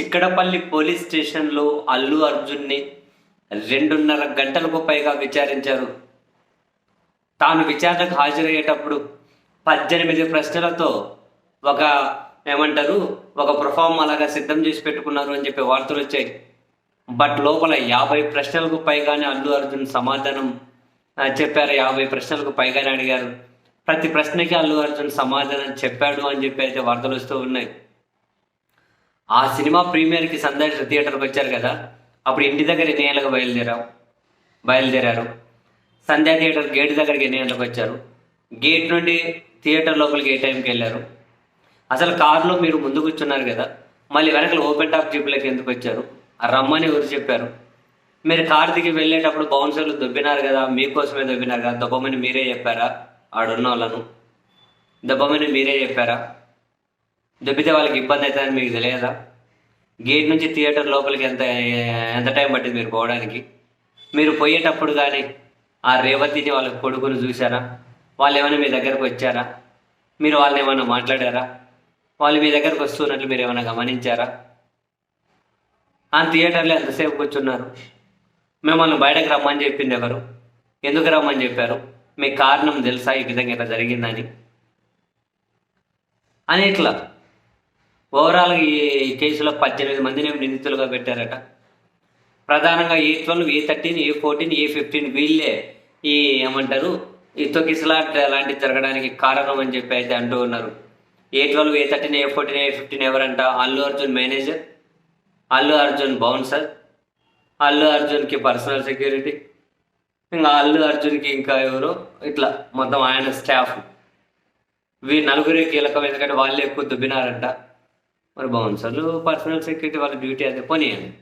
Chikkadpally police స్టేషన్లో అల్లు అర్జున్ని రెండున్నర గంటలకు పైగా విచారించారు. తాను విచారణకు హాజరయ్యేటప్పుడు పద్దెనిమిది ప్రశ్నలతో ఒక ఏమంటారు ఒక ప్రొఫామ్ అలాగా సిద్ధం చేసి పెట్టుకున్నారు అని చెప్పి వార్తలు వచ్చాయి. బట్ లోపల యాభై ప్రశ్నలకు పైగానే అల్లు అర్జున్ సమాధానం చెప్పారు. యాభై ప్రశ్నలకు పైగానే అడిగారు. ప్రతి ప్రశ్నకి అల్లు అర్జున్ సమాధానం చెప్పాడు అని చెప్పి అయితే వార్తలు వస్తూ ఉన్నాయి. ఆ సినిమా ప్రీమియర్కి సందర్శ థియేటర్కి వచ్చారు కదా అప్పుడు ఇంటి దగ్గర ఎన్ని గంటలకు బయలుదేరాం బయలుదేరారు. సంధ్యా థియేటర్ గేట్ దగ్గరికి ఎన్ని గంటలకు వచ్చారు. గేట్ నుండి థియేటర్ లోపలికి ఏ టైంకి వెళ్ళారు? అసలు కారులో మీరు ముందు కూర్చున్నారు కదా మళ్ళీ వెనకలు ఓపెన్ టాప్ జీపులకి ఎందుకు వచ్చారు? రమ్మని ఎవరు చెప్పారు? మీరు కారు దిగి వెళ్ళేటప్పుడు బౌన్సర్లు దొబ్బినారు కదా మీకోసమే దొబ్బినారు కదా దొబ్బమని మీరే చెప్పారా? ఆడున్న వాళ్ళను. దెబ్బమని మీరే చెప్పారా? దొబ్బితే వాళ్ళకి ఇబ్బంది అవుతుందని మీకు తెలియదా? గేట్ నుంచి థియేటర్ లోపలికి ఎంత ఎంత టైం పట్టింది మీరు పోవడానికి? మీరు పోయేటప్పుడు కానీ ఆ రేవతిని వాళ్ళ కొడుకును చూసారా వాళ్ళు ఏమైనా మీ దగ్గరకు వచ్చారా? మీరు వాళ్ళని ఏమైనా మాట్లాడారా? వాళ్ళు మీ దగ్గరకు వస్తున్నట్లు మీరు ఏమైనా గమనించారా? ఆ థియేటర్లో ఎంతసేపు కూర్చున్నారు? మిమ్మల్ని బయటకు రమ్మని చెప్పింది ఎవరు? ఎందుకు రమ్మని చెప్పారు? మీ కారణం తెలుసా ఈ విధంగా ఇలా జరిగిందని? అని ఇట్లా ఓవరాల్గా ఈ కేసులో పద్దెనిమిది మందిని నిందితులుగా పెట్టారట. ప్రధానంగా A twelve A thirteen A fourteen A fifteen వీళ్ళే ఈ ఏమంటారు ఈ తొకిసలాట్ అలాంటివి జరగడానికి కారణం అని చెప్పి అయితే అంటూ ఉన్నారు. A twelve A thirteen A fourteen A fifteen ఎవరంట? అల్లు అర్జున్ మేనేజర్ అల్లు అర్జున్ బౌన్సర్ అల్లు అర్జున్కి పర్సనల్ సెక్యూరిటీ ఇంకా అల్లు అర్జున్కి ఇంకా ఎవరు ఇట్లా మొత్తం ఆయన స్టాఫ్. వీ నలుగురే కీలకం ఎందుకంటే వాళ్ళే ఎక్కువ దుబ్బినారంట. మరి బౌన్సర్లు పర్సనల్ సెక్యూరిటీ వాళ్ళ డ్యూటీ అదే. పోనీయండి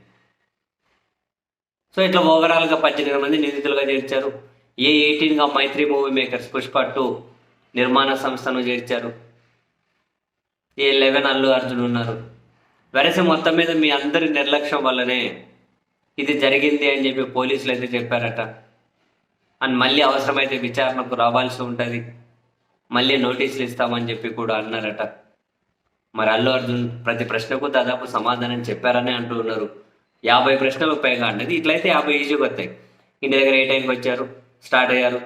సో ఇట్లా ఓవరాల్గా పద్దెనిమిది మంది నిందితులుగా చేర్చారు. A ఎయిటీన్గా Mythri movie makers Pushpa two నిర్మాణ సంస్థను చేర్చారు. ఏ లెవెన్ అల్లు అర్జున్ ఉన్నారు. వెరసి మొత్తం మీద మీ అందరి నిర్లక్ష్యం వల్లనే ఇది జరిగింది అని చెప్పి పోలీసులు అయితే చెప్పారట. అండ్ మళ్ళీ అవసరమైతే విచారణకు రావాల్సి ఉంటుంది. మళ్ళీ నోటీసులు ఇస్తామని చెప్పి కూడా అన్నారట. మరి అల్లు అర్జున్ ప్రతి ప్రశ్నకు దాదాపు సమాధానం చెప్పారని అంటూ ఉన్నారు. యాభై ప్రశ్నలకు పైగా అంటది ఇట్లయితే యాభై ఈజీగా వస్తాయి. ఇంటి దగ్గర ఏ టైంకి వచ్చారు? స్టార్ట్ అయ్యారు.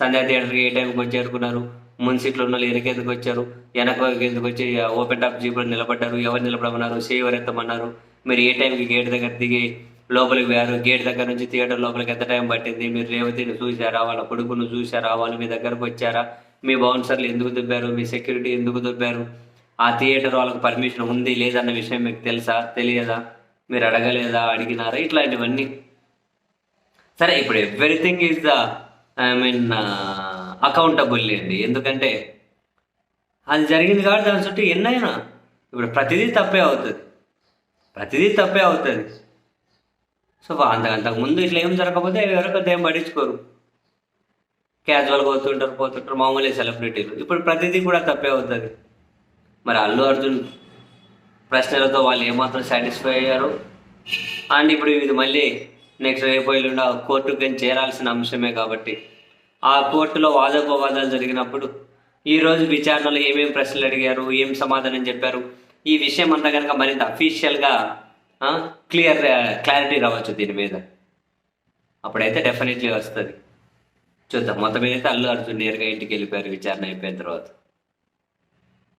సంధ్యా థియేటర్కి ఏ టైంకి వచ్చి చేరుకున్నారు మున్సిట్లో ఉన్న వాళ్ళు వెనక ఎందుకు వచ్చారు? వెనక ఎందుకు వచ్చి ఓపెన్ టాప్ జీపులో నిలబడ్డారు? ఎవరు నిలబడమన్నారు? సే ఎవరు ఎత్తమన్నారు? మీరు ఏ టైంకి గేట్ దగ్గర దిగి లోపలికి పోయారు? గేట్ దగ్గర నుంచి థియేటర్ లోపలికి ఎంత టైం పట్టింది? మీరు రేవతిని చూసారా వాళ్ళ కొడుకును చూసారా వాళ్ళు మీ దగ్గరకు వచ్చారా? మీ బౌన్సర్లు ఎందుకు దుబ్బారు? మీ సెక్యూరిటీ ఎందుకు దుబ్బారు? ఆ థియేటర్ వాళ్ళకి పర్మిషన్ ఉంది లేదన్న విషయం మీకు తెలుసా? తెలియదా? మీరు అడగలేదా? అడిగినారా? ఇట్లాంటివన్నీ. సరే ఇప్పుడు everything is the I mean accountable అండి. ఎందుకంటే అది జరిగింది కాబట్టి దాని చుట్టూ ఎన్నైనా ఇప్పుడు ప్రతిదీ తప్పే అవుతుంది. ప్రతిదీ తప్పే అవుతుంది. సో అంతకంతకు ముందు ఇట్లా ఏం జరగకపోతే ఎవరో ఏం పట్టించుకోరు. క్యాజువల్గా పోతుంటారు పోతుంటారు మామూలే సెలబ్రిటీలు ఇప్పుడు ప్రతిదీ కూడా తప్పే అవుతుంది. మరి అల్లు అర్జున్ ప్రశ్నలతో వాళ్ళు ఏమాత్రం సాటిస్ఫై అయ్యారు? అండ్ ఇప్పుడు ఇది మళ్ళీ నెక్స్ట్ రేపు ఎల్లుండి కోర్టుకు కానీ చేరాల్సిన అంశమే కాబట్టి ఆ కోర్టులో వాదోపవాదాలు జరిగినప్పుడు ఈరోజు విచారణలో ఏమేమి ప్రశ్నలు అడిగారు ఏం సమాధానం చెప్పారు? ఈ విషయం అంతా కనుక మరింత అఫీషియల్గా క్లియర్ క్లారిటీ రావచ్చు దీని మీద. అప్పుడైతే డెఫినెట్లీ వస్తుంది. చూద్దాం. మొత్తం మీద అయితే అల్లు అర్జున్ నేరుగా ఇంటికి వెళ్ళిపోయారు విచారణ అయిపోయిన తర్వాత.